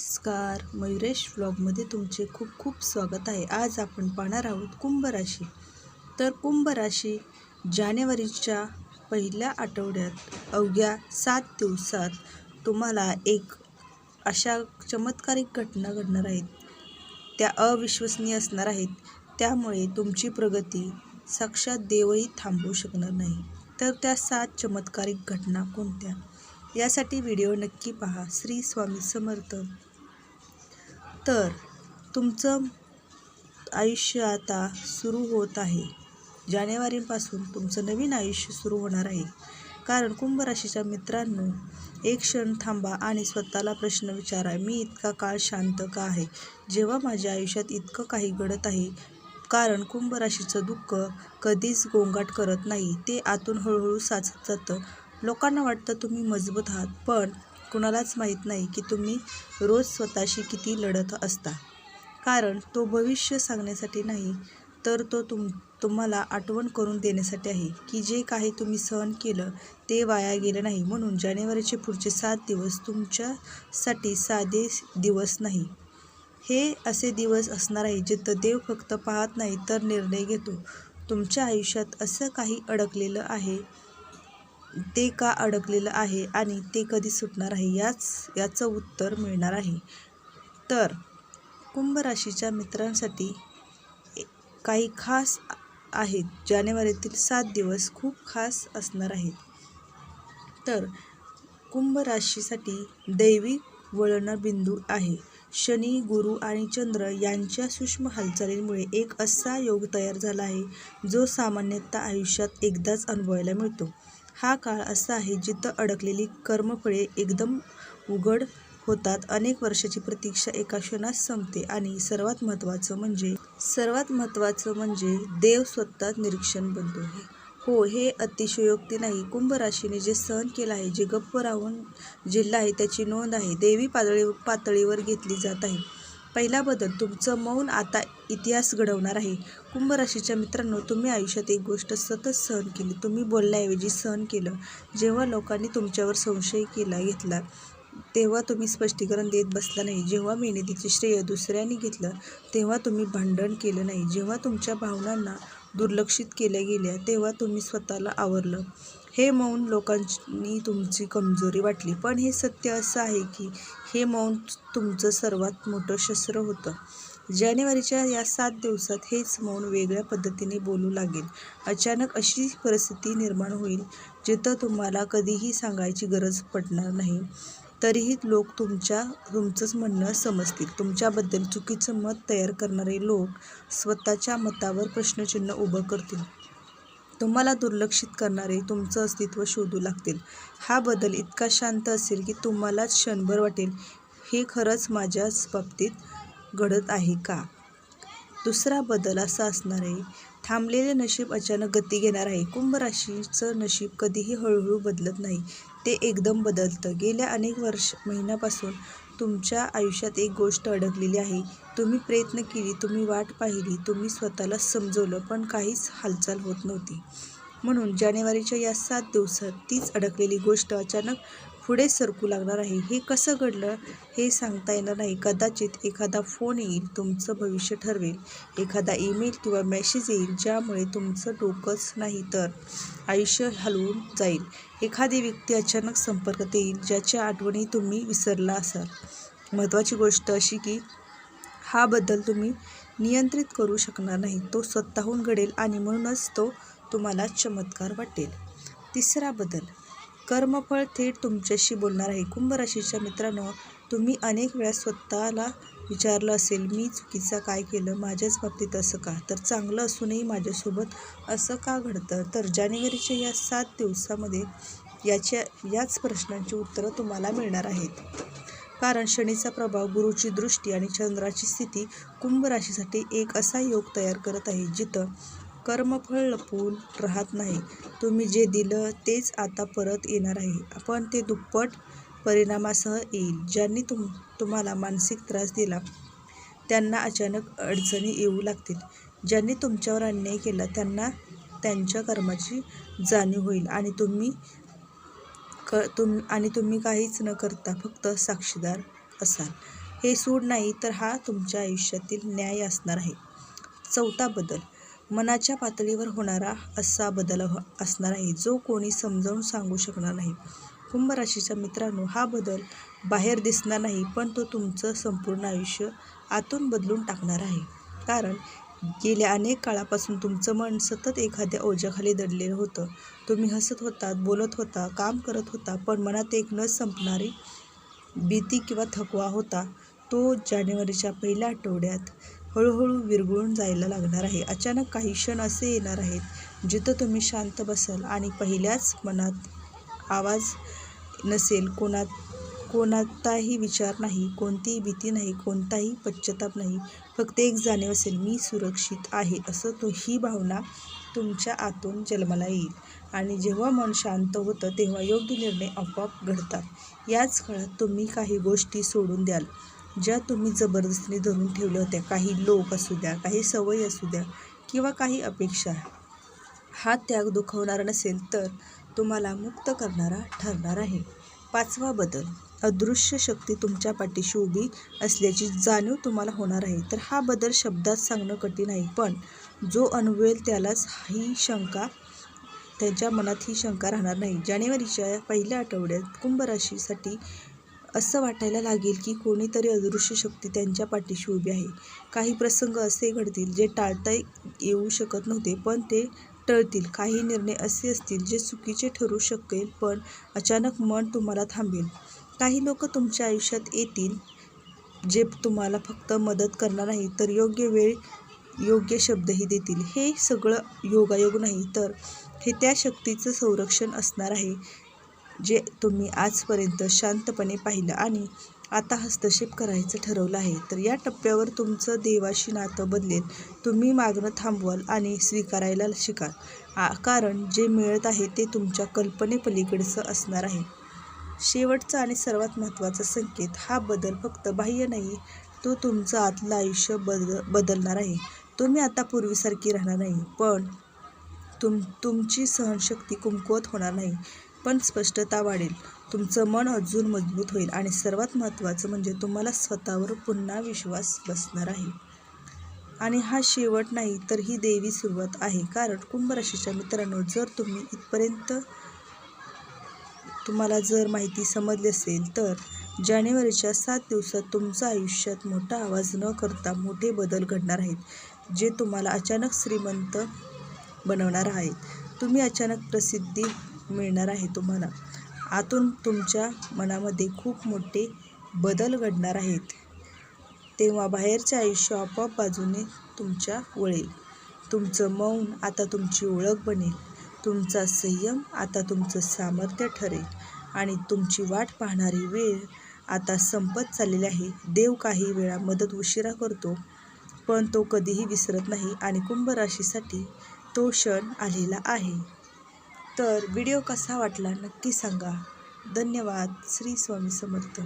नमस्कार. मयुरेश व्लॉगमध्ये तुमचे खूप खूप स्वागत आहे. आज आपण पाहणार आहोत कुंभ राशी. तर कुंभ राशी जानेवारीच्या पहिल्या आठवड्यात अवघ्या सात दिवसात तुम्हाला एक अशा चमत्कारिक घटना घडणार आहेत. त्या अविश्वसनीय असणार आहेत. त्यामुळे तुमची प्रगती साक्षात देवही थांबवू शकणार नाही. तर त्या सात चमत्कारिक घटना कोणत्या? यासाठी व्हिडिओ नक्की पहा. श्री स्वामी समर्थ. तर तुमचं आयुष्य आता सुरू होत आहे. जानेवारीपासून तुमचं नवीन आयुष्य सुरू होणार आहे. कारण कुंभ राशीच्या मित्रांनो एक क्षण थांबा आणि स्वतःला प्रश्न विचारा मी इतका काळ शांत का आहे? जेव्हा माझ्या आयुष्यात इतकं काही घडत आहे कारण कुंभ राशीचं दुःख कधीच गोंगाट करत नाही ते आतून हळूहळू साचत जातं. लोकांना वाटतं तुम्ही मजबूत आहात पण कुणालाच माहीत नाही की तुम्ही रोज स्वतःशी किती लढत असता. कारण तो भविष्य सांगण्यासाठी नाही तर तो तुम तुम्हाला आठवण करून देण्यासाठी आहे की जे काही तुम्ही सहन केलं ते वाया गेलं नाही. म्हणून जानेवारीचे पुढचे सात दिवस तुमच्यासाठी साधे दिवस नाही. हे असे दिवस असणार आहे जिथं देव फक्त पाहत नाही तर निर्णय घेतो. तुमच्या आयुष्यात असं काही अडकलेलं आहे ते का अडकलेलं आहे आणि ते कधी सुटणार आहे याच याचं उत्तर मिळणार आहे. तर कुंभ राशीच्या मित्रांसाठी काही खास आहेत जानेवारीतील सात दिवस खूप खास असणार आहेत. तर कुंभ राशीसाठी दैवी वळण बिंदू आहे. शनी गुरु आणि चंद्र यांच्या सूक्ष्म हालचालींमुळे एक असा योग तयार झाला आहे जो सामान्यतः आयुष्यात एकदाच अनुभवायला मिळतो. हा काळ असा आहे जिथं अडकलेली कर्मफळे एकदम उघड होतात. अनेक वर्षाची प्रतीक्षा एका क्षणात संपते आणि सर्वात महत्त्वाचं म्हणजे सर्वात महत्त्वाचं म्हणजे देव स्वतः निरीक्षण बनतो. हो हे अतिशयोक्ती नाही. कुंभ राशीने जे सहन केलं आहे जे गप्प राहून जिल्हा आहे त्याची नोंद आहे. देवी पातळी पातळीवर घेतली जात आहे. पहिला बदल तुमचं मौन आता इतिहास घडवणार आहे. कुंभ राशीच्या मित्रांनो तुम्ही आयुष्यात एक गोष्ट सतत सहन केली. तुम्ही बोलण्याऐवजी सहन केलं. जेव्हा लोकांनी तुमच्यावर संशय केला घेतला तेव्हा तुम्ही स्पष्टीकरण देत बसला नाही. जेव्हा मेहनतीचे श्रेय दुसऱ्यांनी घेतलं तेव्हा तुम्ही भांडण केलं नाही. जेव्हा तुमच्या भावनांना दुर्लक्षित केल्या गेल्या तेव्हा तुम्ही स्वतःला आवरलं. हे मौन लोकांनी तुमची कमजोरी वाटली. पण हे सत्य असं आहे की हे मौन तुमचं सर्वात मोठं शस्त्र होतं. जानेवारीच्या या सात दिवसात हेच मौन वेगळ्या पद्धतीने बोलू लागेल. अचानक अशी परिस्थिती निर्माण होईल जिथं तुम्हाला कधीही सांगायची गरज पडणार नाही. तरीही लोक तुमच्या तुमचंच म्हणणं समजतील. तुमच्याबद्दल चुकीचं मत तयार करणारे लोक स्वतःच्या मतावर प्रश्नचिन्ह उभं करतील. तुम्हाला दुर्लक्षित करणारे तुमचं अस्तित्व शोधू लागतील. हा बदल इतका शांत असेल की तुम्हालाच क्षणभर वाटेल. हे खरंच माझ्याच बाबतीत घडत आहे का? दुसरा बदल असा असणार आहे थांबलेले नशीब अचानक गती घेणार आहे. कुंभ राशीचं नशीब कधीही हळूहळू बदलत नाही. ते एकदम बदलतं. गेल्या अनेक वर्ष महिन्यापासून तुमच्या आयुष्यात एक गोष्ट अडकलेली आहे. तुम्ही प्रयत्न केली तुम्ही वाट पाहिली तुम्ही स्वतःला समजवलं पण काहीच हालचाल होत नव्हती. म्हणून जानेवारीच्या या सात दिवसात तीच अडकलेली गोष्ट अचानक पुढे सरकू लागणार आहे. हे कसं घडलं हे सांगता येणार नाही. कदाचित एखादा फोन येईल तुमचं भविष्य ठरवेल. एखादा ईमेल किंवा मेसेज येईल ज्यामुळे तुमचं डोकंच नाही तर आयुष्य हलवून जाईल. एखादी व्यक्ती अचानक संपर्कात येईल ज्याच्या आठवणी तुम्ही विसरला असाल. महत्त्वाची गोष्ट अशी की हा बदल तुम्ही नियंत्रित करू शकणार नाही. तो स्वतःहून घडेल आणि म्हणूनच तो तुम्हाला चमत्कार वाटेल. तिसरा बदल. कर्मफळ थेट तुमच्याशी बोलणार आहे. कुंभ राशीच्या मित्रांनो तुम्ही अनेक वेळा स्वतःला विचारलं असेल मी चुकीचं काय केलं? माझ्याच बाबतीत असं का? तर चांगलं असूनही माझ्यासोबत असं का घडतं? तर जानेवारीच्या या सात दिवसामध्ये याच्या याच प्रश्नांची उत्तरं तुम्हाला मिळणार आहेत. कारण शनीचा प्रभाव गुरुची दृष्टी आणि चंद्राची स्थिती कुंभ राशीसाठी एक असा योग तयार करत आहे जिथं कर्मफळ लपवून राहत नाही. तुम्ही जे दिलं तेच आता परत येणार आहे. पण ते दुप्पट परिणामासह येईल. ज्यांनी तुम तुम्हाला मानसिक त्रास दिला त्यांना अचानक अडचणी येऊ लागतील. ज्यांनी तुमच्यावर अन्याय केला त्यांना त्यांच्या कर्माची जाणीव होईल. आणि तुम्ही क तुम आणि तुम्ही काहीच न करता फक्त साक्षीदार असाल. हे सूड नाही तर हा तुमच्या आयुष्यातील न्याय असणार आहे. चौथा बदल. मनाच्या पातळीवर होणारा असा बदल असणार आहे जो कोणी समजावून सांगू शकणार नाही. कुंभ राशीच्या मित्रांनो हा बदल बाहेर दिसणार नाही पण तो तुमचं संपूर्ण आयुष्य आतून बदलून टाकणार आहे. कारण गेल्या अनेक काळापासून तुमचं मन सतत एखाद्या ओझ्याखाली दडलेलं होतं. तुम्ही हसत होतात बोलत होता काम करत होता पण मनात एक न संपणारी भीती किंवा थकवा होता. तो जानेवारीच्या पहिल्या आठवड्यात हळूहळू विरघळून जायला लागणार आहे. अचानक काही क्षण असे येणार आहेत जिथं तुम्ही शांत बसाल आणि पहिल्याच मनात आवाज नसेल कोणात कोणाचाही विचार नाही कोणतीही भीती नाही कोणताही पश्चाताप नाही. फक्त एक जाणीव असेल मी सुरक्षित आहे असं तो ही भावना तुमच्या आतून जन्माला येईल. आणि जेव्हा मन शांत होतं तेव्हा योग्य निर्णय आपोआप घडतात. याच काळात तुम्ही काही गोष्टी सोडून द्याल. ज्या तुम्ही जबरदस्तीने धरून ठेवल्या होत्या काही लोक असू द्या काही सवयी असू द्या किंवा काही अपेक्षा हा त्याग दुखवणारा नसेल तर तुम्हाला मुक्त करणारा ठरणार आहे. पाचवा बदल अदृश्य शक्ती तुमच्या पाठीशी उभी असल्याची जाणीव तुम्हाला होणार आहे. तर हा बदल शब्दात सांगणं कठीण आहे पण जो अनुभवेल त्यालाच ही शंका त्यांच्या मनात ही शंका राहणार नाही. जानेवारीच्या पहिल्या आठवड्यात कुंभराशीसाठी असं वाटायला लागेल की कोणीतरी अदृश्य शक्ती त्यांच्या पाठीशी उभी आहे. काही प्रसंग असे घडतील जे टाळता येऊ शकत नव्हते पण ते टळतील. काही निर्णय असे असतील जे चुकीचे ठरू शकेल पण अचानक मन तुम्हाला थांबेल. काही लोक तुमच्या आयुष्यात येतील जे तुम्हाला फक्त मदत करणार नाही तर योग्य वेळ योग्य शब्दही देतील. हे सगळं योगायोग नाही तर हे त्या शक्तीचं संरक्षण असणार आहे. जे तुम्ही आजपर्यंत शांतपणे पाहिलं आणि आता हस्तक्षेप करायचं ठरवलं आहे तर या टप्प्यावर तुमचं देवाशी नातं बदलेल. तुम्ही मागणं थांबवाल आणि स्वीकारायला शिकाल. आ कारण जे मिळत आहे ते तुमच्या कल्पनेपलीकडचं असणार आहे. शेवटचा आणि सर्वात महत्त्वाचा संकेत हा बदल फक्त बाह्य नाही तो तुमचं आतलं आयुष्य बद बदलणार आहे. तुम्ही आता पूर्वीसारखी राहणार नाही पण तुम तुमची सहनशक्ती कमकुवत होणार नाही. पण स्पष्टता वाढेल. तुमचं मन अजून मजबूत होईल आणि सर्वात महत्त्वाचं म्हणजे तुम्हाला स्वतःवर पुन्हा विश्वास बसणार आहे. आणि हा शेवट नाही तर ही देवी सुरुवात आहे. कारण कुंभ राशीच्या मित्रांनो जर तुम्ही इथपर्यंत तुम्हाला जर माहिती समजली असेल तर जानेवारीच्या सात दिवसात तुमचं आयुष्यात मोठा आवाज न करता मोठे बदल घडणार आहेत जे तुम्हाला अचानक श्रीमंत बनवणार आहेत. तुम्ही अचानक प्रसिद्धी मिळणार आहे तुम्हाला आतून तुमच्या मनामध्ये खूप मोठे बदल घडणार आहेत. तेव्हा बाहेरचे आयुष्य आपोआप बाजूने तुमच्या वळेल. तुमचं मौन आता तुमची ओळख बनेल. तुमचा संयम आता तुमचं सामर्थ्य ठरेल. आणि तुमची वाट पाहणारी वेळ आता संपत चाललेली आहे. देव काही वेळा मदत उशिरा करतो पण तो कधीही विसरत नाही आणि कुंभ राशीसाठी तो क्षण आलेला आहे. तर व्हिडिओ कसा वाटला नक्की सांगा. धन्यवाद. श्री स्वामी समर्थ.